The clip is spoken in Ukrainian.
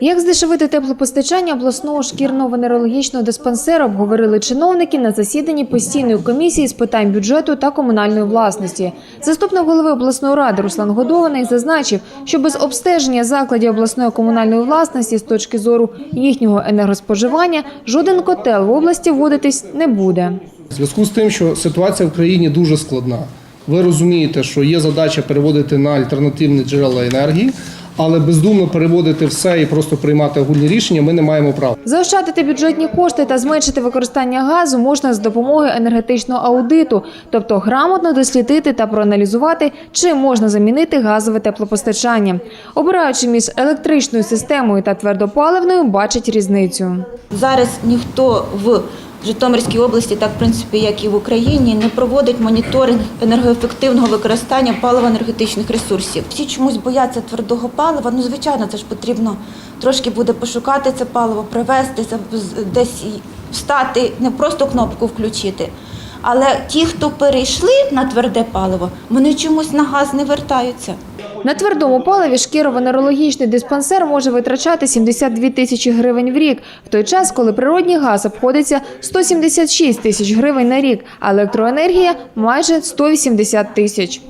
Як здешевити теплопостачання обласного шкірно-венерологічного диспансеру обговорили чиновники на засіданні постійної комісії з питань бюджету та комунальної власності. Заступник голови обласної ради Руслан Годований зазначив, що без обстеження закладів обласної комунальної власності з точки зору їхнього енергоспоживання жоден котел в області вводитись не буде. В зв'язку з тим, що ситуація в країні дуже складна. Ви розумієте, що є задача переводити на альтернативні джерела енергії, але бездумно переводити все і просто приймати огульні рішення ми не маємо права. Заощадити бюджетні кошти та зменшити використання газу можна з допомогою енергетичного аудиту, тобто грамотно дослідити та проаналізувати, чим можна замінити газове теплопостачання. Обираючи між електричною системою та твердопаливною, бачить різницю. Зараз ніхто в Житомирській області, так в принципі, як і в Україні, не проводить моніторинг енергоефективного використання паливо-енергетичних ресурсів. Всі чомусь бояться твердого палива. Ну, звичайно, це ж потрібно трошки буде пошукати це паливо, привезти, десь встати, не просто кнопку включити. Але ті, хто перейшли на тверде паливо, вони чомусь на газ не вертаються. На твердому паливі шкірово-нерологічний диспансер може витрачати 72 тисячі гривень в рік, в той час, коли природній газ обходиться 176 тисяч гривень на рік, а електроенергія – майже 180 тисяч.